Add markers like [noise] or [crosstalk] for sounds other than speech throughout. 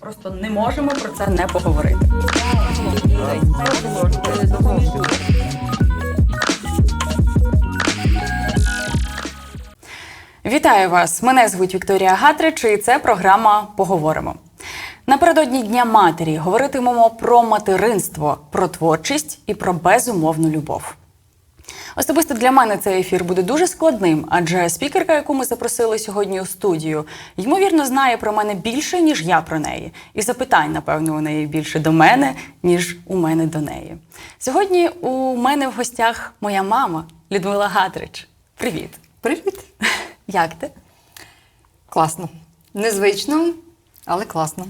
просто не можемо про це не поговорити. Вітаю вас! Мене звуть Вікторія Гатрич, і це програма Поговоримо. Напередодні Дня матері говоритимемо про материнство, про творчість і про безумовну любов. Особисто для мене цей ефір буде дуже складним, адже спікерка, яку ми запросили сьогодні у студію, ймовірно, знає про мене більше, ніж я про неї. І запитань, напевно, у неї більше до мене, ніж у мене до неї. Сьогодні у мене в гостях моя мама Людмила Гатрич. Привіт! Привіт! [laughs] Як ти? Класно. Незвично, але класно.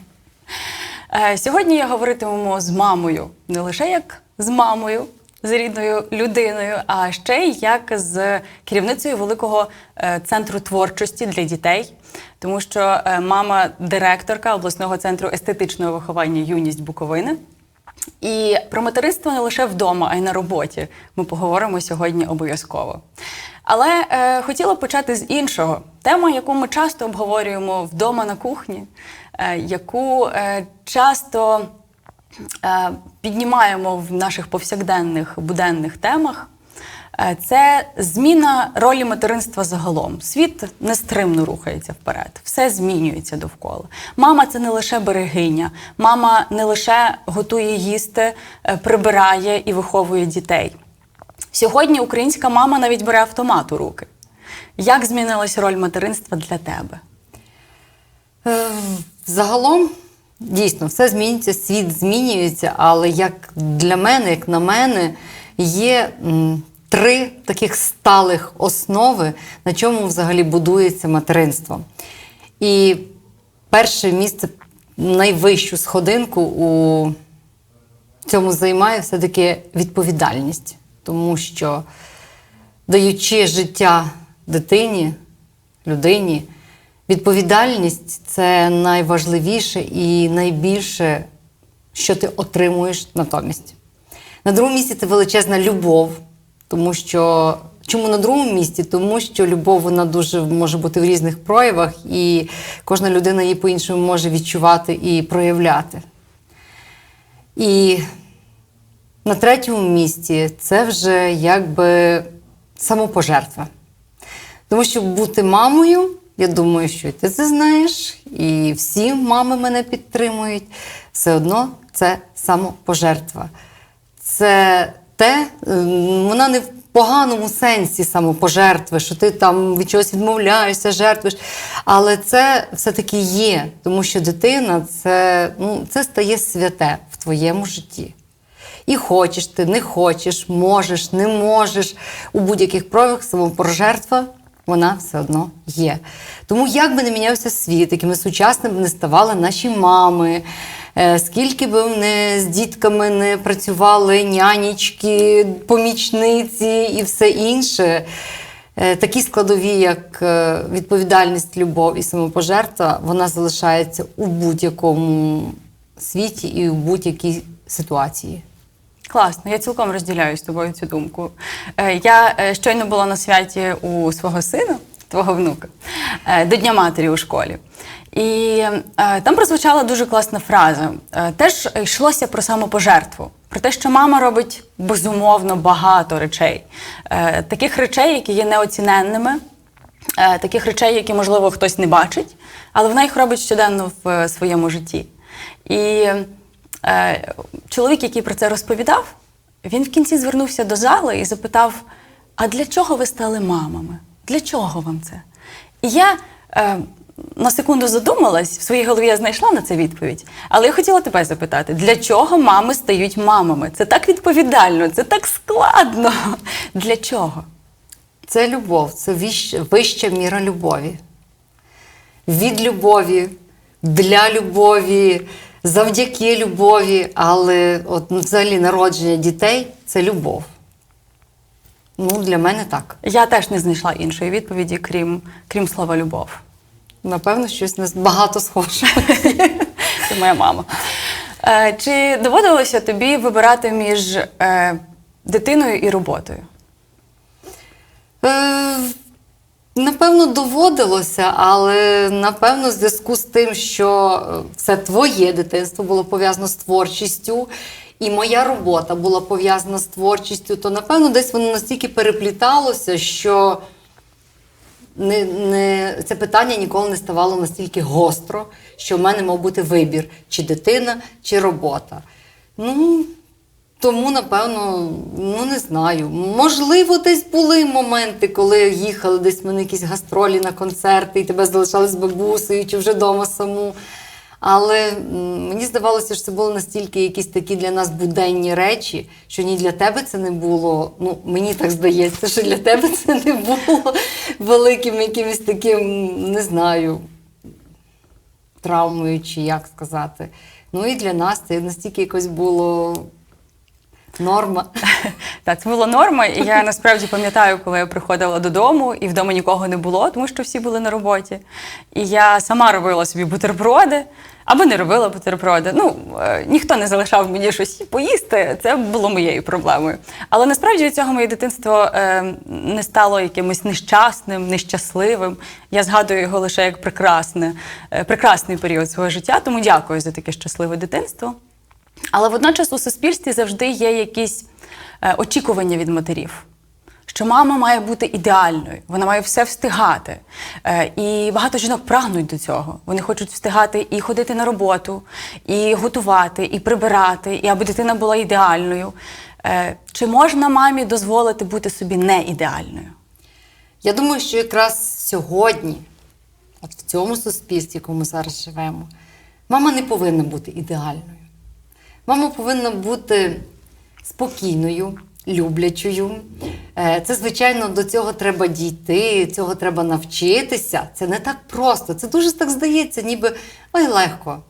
Е, Сьогодні я говоритимемо з мамою не лише як з мамою, з рідною людиною, а ще як з керівницею великого е, центру творчості для дітей. Тому що е, мама директорка обласного центру естетичного виховання Юність Буковини. І про материнство не лише вдома, а й на роботі. Ми поговоримо сьогодні обов'язково. Але е, хотіла почати з іншого. Тема, яку ми часто обговорюємо вдома на кухні, е, яку е, часто піднімаємо в наших повсякденних буденних темах. Е, Це зміна ролі материнства загалом. Світ нестримно рухається вперед, все змінюється довкола. Мама це не лише берегиня, мама не лише готує їсти, е, прибирає і виховує дітей. Сьогодні українська мама навіть бере автомат у руки. Як змінилась роль материнства для тебе? Е, Загалом, дійсно, все змінюється, світ змінюється, але як для мене, як на мене, є три таких сталих основи, на чому взагалі будується материнство. І перше місце, найвищу сходинку у цьому займає все-таки відповідальність, тому що даючи життя дитині, людині, відповідальність це найважливіше і найбільше, що ти отримуєш натомість. На другому місці це величезна любов, тому що. Чому на другому місці? Тому що любов вона дуже може бути в різних проявах, і кожна людина її по-іншому може відчувати і проявляти. І на третьому місці це вже якби самопожертва. Тому що бути мамою, я думаю, що і ти це знаєш, і всі мами мене підтримують. Все одно це самопожертва. Це те, ем, вона не в поганому сенсі самопожертви, що ти там від чогось відмовляєшся, жертвуєш. Але це все-таки є, тому що дитина це, ну, це стає святе в твоєму житті. І хочеш ти, не хочеш, можеш, не можеш. У будь-яких проявах самопожертва вона все одно є. Тому як би не мінявся світ, якими сучасними не ставали наші мами, е, скільки би вони з дітками не працювали нянічки, помічниці і все інше. е, Такі складові, як е, відповідальність, любов і самопожертва, вона залишається у будь-якому світі і у будь-якій ситуації. Класно, я цілком розділяю з тобою цю думку. Е, Я е, щойно була на святі у свого сина, твого внука, е, до Дня матері у школі. І там прозвучала дуже класна фраза. Теж йшлося про самопожертву, про те, що мама робить безумовно багато речей, таких речей, які є неоціненними, таких речей, які, можливо, хтось не бачить, але вона їх робить щоденно в своєму житті. І чоловік, який про це розповідав, він в кінці звернувся до зали і запитав: А для чого ви стали мамами? Для чого вам це? І я е, на секунду задумалась, в своїй голові я знайшла на це відповідь. Але я хотіла тебе запитати, для чого мами стають мамами? Це так відповідально, це так складно. Для чого? Це любов, це вища міра любові. Від любові, для любові, завдяки любові, але от, ну, взагалі народження дітей це любов. Ну, для мене так. Я теж не знайшла іншої відповіді, крім, крім слова любов. Напевно, щось не багато схоже. [laughs] Це моя мама. Е, чи доводилося тобі вибирати між е, дитиною і роботою? Е, Напевно, доводилося, але напевно, в зв'язку з тим, що е, все твоє дитинство було пов'язано з творчістю, і моя робота була пов'язана з творчістю, то напевно десь воно настільки перепліталося, що не, не, це питання ніколи не ставало настільки гостро, що в мене мав бути вибір: чи дитина, чи робота. Ну, тому, напевно, ну не знаю. Можливо, десь були моменти, коли їхали десь ми на якісь гастролі на концерти, і тебе залишали з бабусею чи вже вдома саму. Але мені здавалося, що це були настільки якісь такі для нас буденні речі, що ні для тебе це не було. Ну, мені так здається, що для тебе це не було великим якимось таким, не знаю, травмою, чи як сказати. Ну і для нас це настільки якось було норма. [laughs] Так, це була норма. І я насправді пам'ятаю, коли я приходила додому, і вдома нікого не було, тому що всі були на роботі. І я сама робила собі бутерброди або не робила бутерброди. Ну, е, ніхто не залишав мені щось поїсти. Це було моєю проблемою. Але насправді від цього моє дитинство е, не стало якимось нещасним, нещасливим. Я згадую його лише як прекрасне, е, прекрасний період свого життя. Тому дякую за таке щасливе дитинство. Але водночас у суспільстві завжди є якісь е, очікування від матерів. Що мама має бути ідеальною, вона має все встигати. Е, і багато жінок прагнуть до цього. Вони хочуть встигати і ходити на роботу, і готувати, і прибирати, і аби дитина була ідеальною. Е, чи можна мамі дозволити бути собі не ідеальною? Я думаю, що якраз сьогодні, от в цьому суспільстві, в якому зараз живемо, мама не повинна бути ідеальною. Мама повинна бути спокійною, люблячою. Е, Це, звичайно, до цього треба дійти, цього треба навчитися. Це не так просто. Це дуже так здається, ніби ой, легко.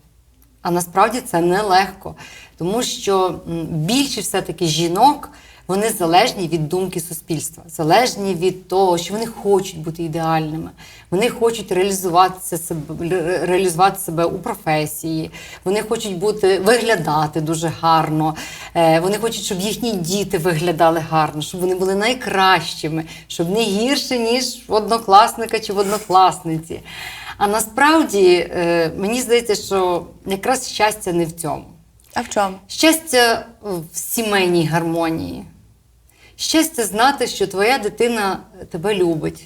А насправді це не легко, тому що більше все-таки жінок вони залежні від думки суспільства, залежні від того, що вони хочуть бути ідеальними, вони хочуть реалізуватися себе, реалізувати себе у професії, вони хочуть бути виглядати дуже гарно, е, вони хочуть, щоб їхні діти виглядали гарно, щоб вони були найкращими, щоб не гірше, ніж в однокласника чи в однокласниці. А насправді е, мені здається, що якраз щастя не в цьому. А в чому? Щастя в сімейній гармонії. Щастя знати, що твоя дитина тебе любить,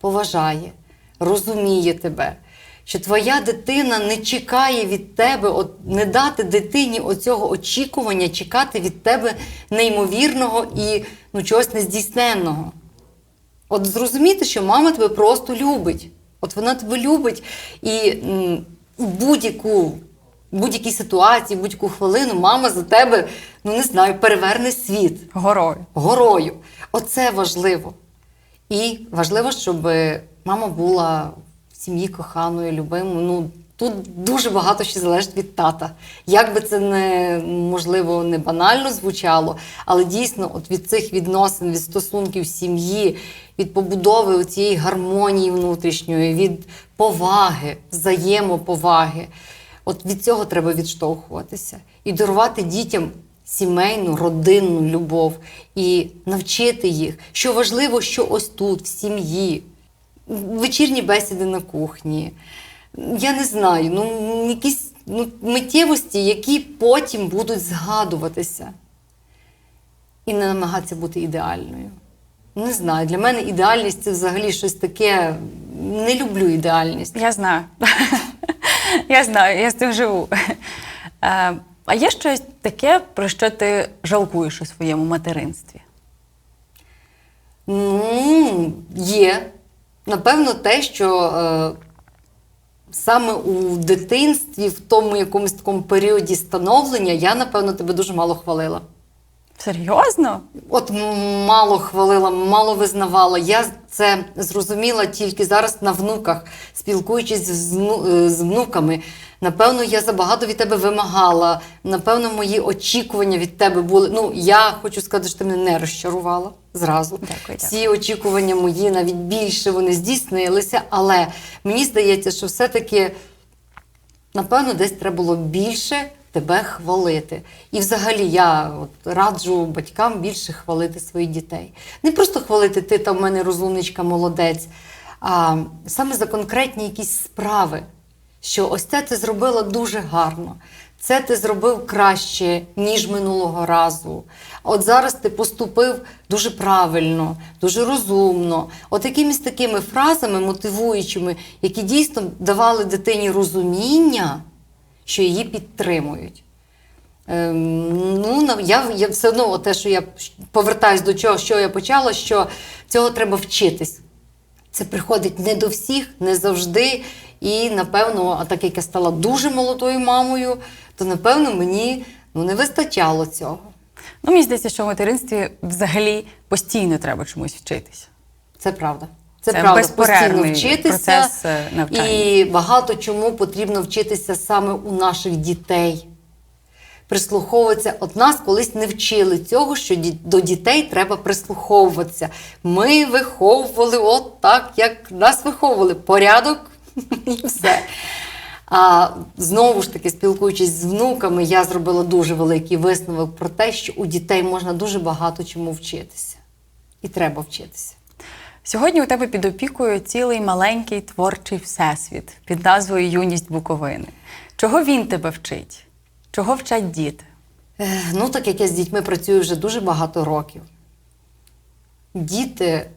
поважає, розуміє тебе. Що твоя дитина не чекає від тебе, от, не дати дитині оцього очікування, чекати від тебе неймовірного і ну, чогось нездійсненного. От зрозуміти, що мама тебе просто любить. От вона тебе любить і м, будь-якій ситуації, будь-яку хвилину мама за тебе, ну не знаю, переверне світ Горою. горою. Оце важливо. І важливо, щоб мама була в сім'ї коханою, любимою. Ну, тут дуже багато ще залежить від тата. Як би це не можливо не банально звучало, але дійсно, от від цих відносин, від стосунків сім'ї, від побудови цієї гармонії внутрішньої, від поваги, взаємоповаги. От від цього треба відштовхуватися і дарувати дітям сімейну, родинну любов і навчити їх, що важливо, що ось тут, в сім'ї, вечірні бесіди на кухні. Я не знаю, ну якісь ну, миттєвості, які потім будуть згадуватися. І не намагатися бути ідеальною. Не знаю, для мене ідеальність це взагалі щось таке. Не люблю ідеальність. Я знаю. Я знаю, я з цим живу. Е, А є щось таке, про що ти жалкуєш у своєму материнстві? Є. Напевно, те, що е, саме у дитинстві, в тому якомусь такому періоді становлення, я, напевно, тебе дуже мало хвалила. Серйозно? От мало хвалила, мало визнавала. Я це зрозуміла тільки зараз на внуках, спілкуючись з, е, з внуками. Напевно, я забагато від тебе вимагала. Напевно, мої очікування від тебе були. Ну, я хочу сказати, що ти мене не розчарувала зразу. Дякую, дякую. Всі очікування мої навіть більше вони здійснилися. Але мені здається, що все-таки напевно, десь треба було більше тебе хвалити. І взагалі я от раджу батькам більше хвалити своїх дітей. Не просто хвалити ти там в мене розумничка, молодець. а саме за конкретні якісь справи, що ось це ти зробила дуже гарно. Це ти зробив краще, ніж минулого разу. От зараз ти поступив дуже правильно, дуже розумно. От якимись такими фразами мотивуючими, які дійсно давали дитині розуміння, що її підтримують. Ем, ну, я, я все одно, те, що я повертаюсь до чого, що я почала, що цього треба вчитись. Це приходить не до всіх, не завжди. І, напевно, а так як я стала дуже молодою мамою, то напевно мені ну, не вистачало цього. Ну, мені здається, що в материнстві взагалі постійно треба чомусь вчитися. Це правда. Це, Це правда, постійно вчитися. процес, е. І багато чому потрібно вчитися саме у наших дітей. Прислуховуватися. От нас колись не вчили цього, що до дітей треба прислуховуватися. Ми виховували от так, як нас виховували. Порядок [laughs] і все. А знову ж таки, спілкуючись з внуками, я зробила дуже великий висновок про те, що у дітей можна дуже багато чому вчитися. І треба вчитися. Сьогодні у тебе під опікою цілий маленький творчий всесвіт під назвою Юність Буковини. Чого він тебе вчить? Чого вчать діти? Е, Ну, так як я з дітьми працюю вже дуже багато років. Діти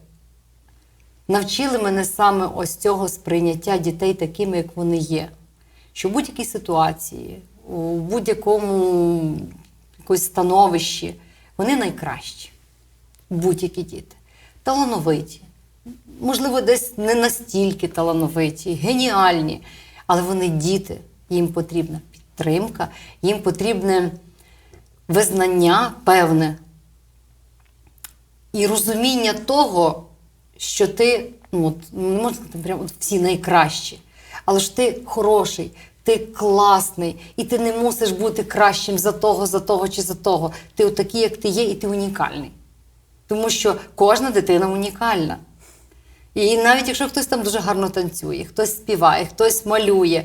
навчили мене саме ось цього сприйняття дітей такими, як вони є. Що в будь-якій ситуації, у будь-якому якось становищі вони найкращі. Будь-які діти. Талановиті. Можливо, десь не настільки талановиті, геніальні, але вони діти, їм потрібна підтримка, їм потрібне визнання певне і розуміння того, що ти, ну, от, не можна сказати, прямо всі найкращі, але ж ти хороший, ти класний, і ти не мусиш бути кращим за того, за того чи за того. Ти отакий, як ти є, і ти унікальний. Тому що кожна дитина унікальна. І навіть якщо хтось там дуже гарно танцює, хтось співає, хтось малює,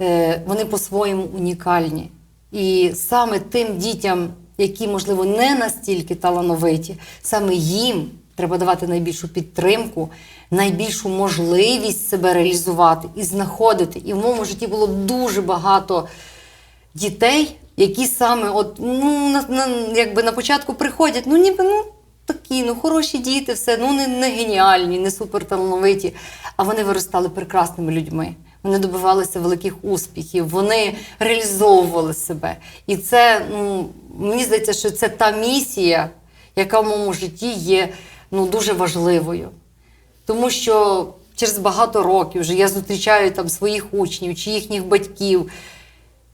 е, вони по-своєму унікальні. І саме тим дітям, які, можливо, не настільки талановиті, саме їм треба давати найбільшу підтримку, найбільшу можливість себе реалізувати і знаходити. І в моєму житті було дуже багато дітей, які саме от, ну, на, на, якби на початку приходять, ну ніби ну, такі, ну хороші діти, все, ну не, не геніальні, не суперталановиті, а вони виростали прекрасними людьми. Вони добивалися великих успіхів, вони реалізовували себе. І це, ну, мені здається, що це та місія, яка в моєму житті є ну, дуже важливою. Тому що через багато років вже я зустрічаю там своїх учнів чи їхніх батьків,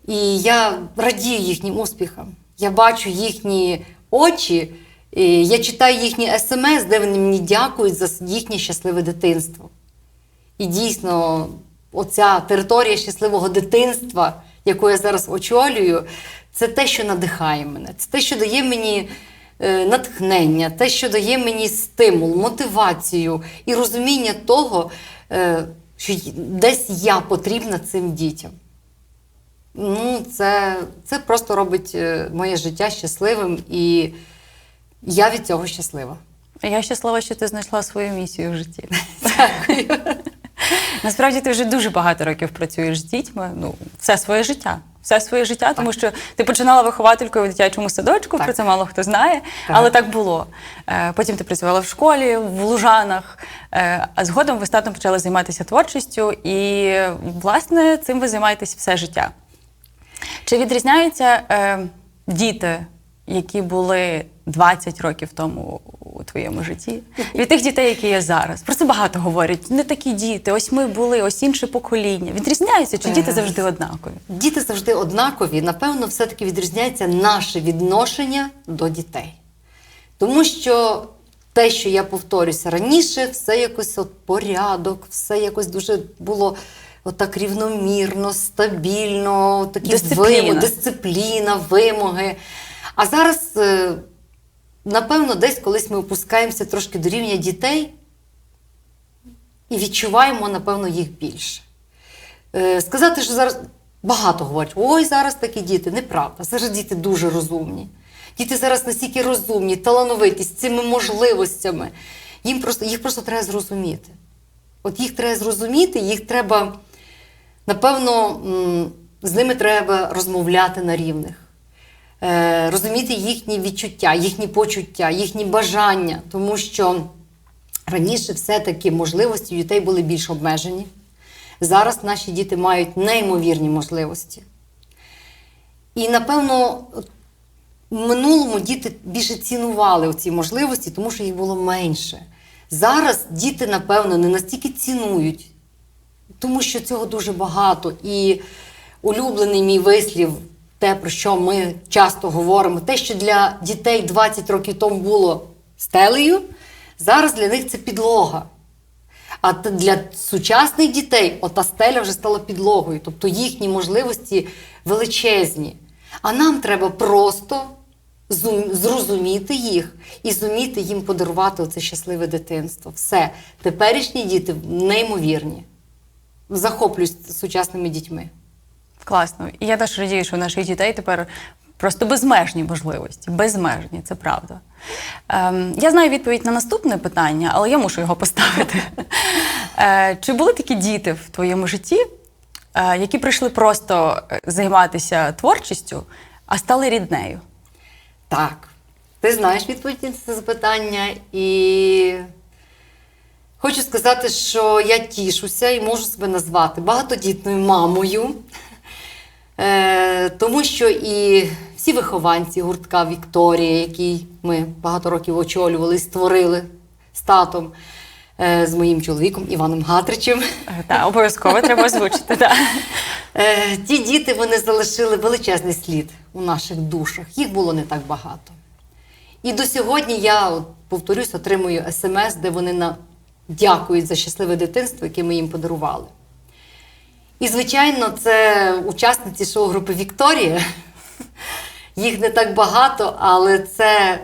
і я радію їхнім успіхам. Я бачу їхні очі, я читаю їхні смс, де вони мені дякують за їхнє щасливе дитинство. І дійсно, оця територія щасливого дитинства, яку я зараз очолюю, це те, що надихає мене, це те, що дає мені е, натхнення, те, що дає мені стимул, мотивацію і розуміння того, е, що десь я потрібна цим дітям. Ну, це, це просто робить е, моє життя щасливим, і я від цього щаслива. Я щаслива, що ти знайшла свою місію в житті. [laughs] Насправді ти вже дуже багато років працюєш з дітьми, ну, все своє життя. Все своє життя, тому що ти починала вихователькою в дитячому садочку, Так. про це мало хто знає, але так було. Е, Потім ти працювала в школі, в Лужанах, е, а згодом ви з татом почали займатися творчістю, і, власне, цим ви займаєтесь все життя. Чи відрізняються е, діти, які були 20 років тому у твоєму житті, від тих дітей, які є зараз? Про це багато говорять. Не такі діти, ось ми були, ось інше покоління. Відрізняються, чи діти Е, завжди однакові? Діти завжди однакові. Напевно, все-таки відрізняється наше відношення до дітей. Тому що те, що я повторюся раніше, все якось от порядок, все якось дуже було отак рівномірно, стабільно, такі Дисципліна. вимоги, дисципліна, вимоги. А зараз, е, напевно, десь колись ми опускаємося трошки до рівня дітей і відчуваємо, напевно, їх більше. Е, Сказати, що зараз багато говорять, ой, зараз такі діти. Неправда. Зараз діти дуже розумні. Діти зараз настільки розумні, талановиті, з цими можливостями. Їм просто, їх просто треба зрозуміти. От їх треба зрозуміти, їх треба, напевно, з ними треба розмовляти на рівних. Е, розуміти їхні відчуття, їхні почуття, їхні бажання, тому що раніше все-таки можливості дітей були більш обмежені. Зараз наші діти мають неймовірні можливості. І, напевно, в минулому діти більше цінували ці можливості, тому що їх було менше. Зараз діти, напевно, не настільки цінують, тому що цього дуже багато. І улюблений мій вислів, те, про що ми часто говоримо, те, що для дітей 20 років тому було стелею, зараз для них це підлога. А для сучасних дітей ота стеля вже стала підлогою, тобто їхні можливості величезні. А нам треба просто зрозуміти їх і зуміти їм подарувати оце щасливе дитинство. Все. Теперішні діти неймовірні. Захоплююсь сучасними дітьми. Класно. І я теж радію, що наших дітей тепер просто безмежні можливості. Безмежні, це правда. Ем, я знаю відповідь на наступне питання, але я мушу його поставити. [laughs] Е, чи були такі діти в твоєму житті, е, які прийшли просто е, займатися творчістю, а стали ріднею? Так, ти знаєш відповідь на це запитання, і хочу сказати, що я тішуся і можу себе назвати багатодітною мамою, Е, тому що і всі вихованці гуртка Вікторія, який ми багато років очолювали створили з татом, е, з моїм чоловіком Іваном Гатричем. Е, Так, обов'язково треба озвучити. Так. Е, ті діти вони залишили величезний слід у наших душах. Їх було не так багато. І до сьогодні я, от, повторюсь, отримую смс, де вони нам дякують за щасливе дитинство, яке ми їм подарували. І, звичайно, це учасниці шоу-групи Вікторія. Їх не так багато, але це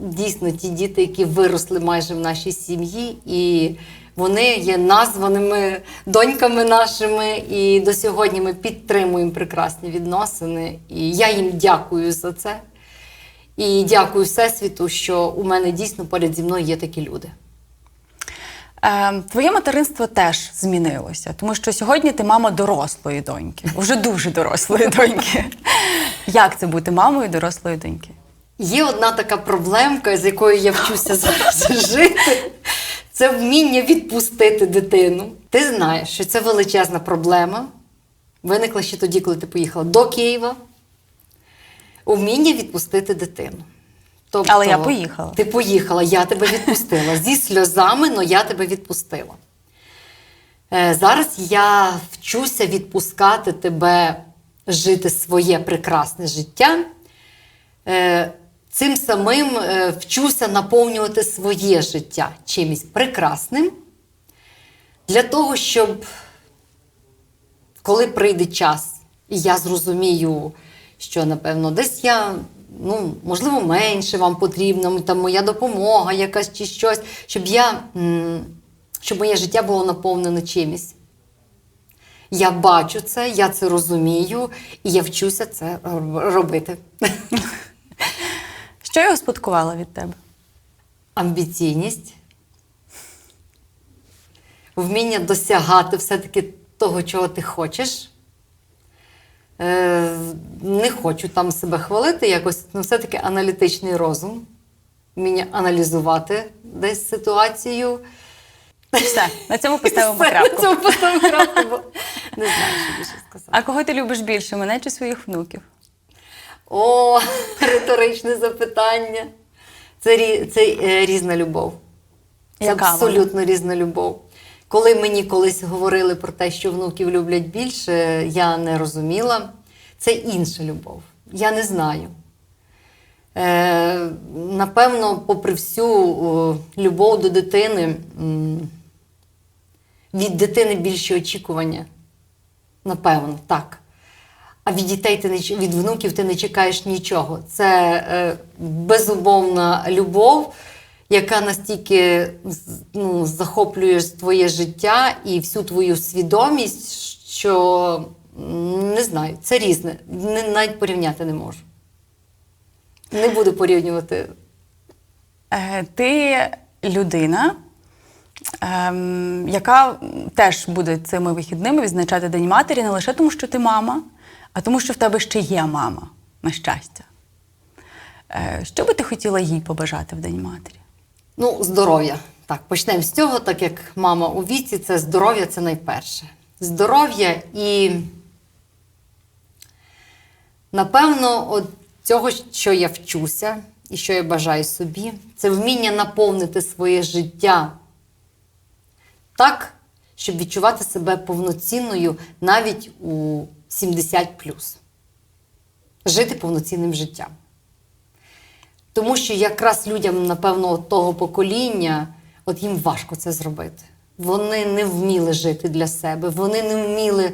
дійсно ті діти, які виросли майже в нашій сім'ї, і вони є названими доньками нашими. І до сьогодні ми підтримуємо прекрасні відносини. І я їм дякую за це. І дякую Всесвіту, що у мене дійсно поряд зі мною є такі люди. Е, Твоє материнство теж змінилося, тому що сьогодні ти мама дорослої доньки, вже дуже дорослої доньки. Як це бути мамою дорослої доньки? Є одна така проблемка, з якою я вчуся [laughs] зараз жити. Це вміння відпустити дитину. Ти знаєш, що це величезна проблема. Виникла ще тоді, коли ти поїхала до Києва. Вміння відпустити дитину. Тобто, Але я поїхала. Ти поїхала, я тебе відпустила. Зі сльозами, але я тебе відпустила. Е, Зараз я вчуся відпускати тебе жити своє прекрасне життя. Е, Цим самим е, вчуся наповнювати своє життя чимось прекрасним для того, щоб коли прийде час, і я зрозумію, що напевно десь я, ну, можливо, менше вам потрібно, там моя допомога якась чи щось, щоб я, щоб моє життя було наповнене чимось. Я бачу це, я це розумію, і я вчуся це робити. [laughs] Що я успадкувала від тебе? Амбіційність, вміння досягати все-таки того, чого ти хочеш. Е, не хочу там себе хвалити, якось, ну, все-таки аналітичний розум, вміння аналізувати десь ситуацію. Все, на цьому [laughs] поставимо Все, крапку. Це поставимо [laughs] крапку, бо не знаю, що більше сказати. А кого ти любиш більше, мене чи своїх внуків? О, [laughs] риторичне запитання. Це, це е, різна любов. Це Яка вона? абсолютно різна любов. Коли мені колись говорили про те, що внуків люблять більше, я не розуміла. Це інша любов. Я не знаю. Е, напевно, попри всю о, любов до дитини, від дитини більші очікування. Напевно, так. А від дітей ти не від внуків ти не чекаєш нічого. Це е, безумовна любов, яка настільки ну, захоплює твоє життя і всю твою свідомість, що не знаю, це різне. Не, навіть порівняти не можу. Не буду порівнювати. Е, Ти людина, ем, яка теж буде цими вихідними відзначати День матері не лише тому, що ти мама, а тому, що в тебе ще є мама, на щастя. Е, що би ти хотіла їй побажати в День матері? Ну, здоров'я. Так, почнемо з цього, так як мама у віці, це здоров'я це найперше. Здоров'я і, напевно, от цього, що я вчуся і що я бажаю собі, це вміння наповнити своє життя так, щоб відчувати себе повноцінною навіть у 70 Жити повноцінним життям. Тому що якраз людям, напевно, того покоління, от їм важко це зробити. Вони не вміли жити для себе, вони не вміли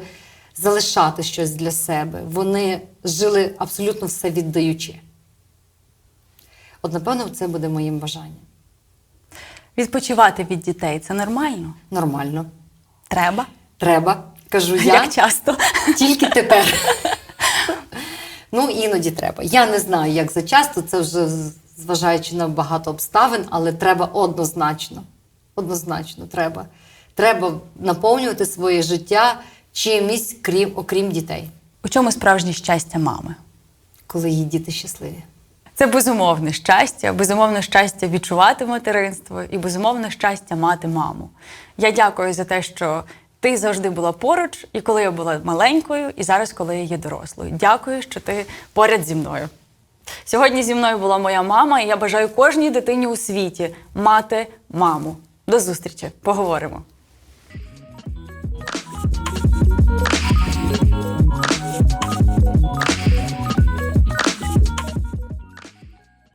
залишати щось для себе. Вони жили абсолютно все віддаючи. От, напевно, це буде моїм бажанням. Відпочивати від дітей це нормально? Нормально. Треба? Треба, кажу [laughs] я. Як часто? Тільки тепер. [laughs] ну, іноді треба. Я не знаю, як за часто, це вже зважаючи на багато обставин, але треба однозначно. Однозначно, треба. Треба наповнювати своє життя чимось, крім, окрім дітей, У чому справжнє щастя мами? коли її діти щасливі. Це безумовне щастя, безумовне щастя відчувати материнство і безумовне щастя мати маму. Я дякую за те, що ти завжди була поруч, і коли я була маленькою, і зараз, коли я є дорослою. Дякую, що ти поряд зі мною. Сьогодні зі мною була моя мама, і я бажаю кожній дитині у світі мати маму. До зустрічі, поговоримо.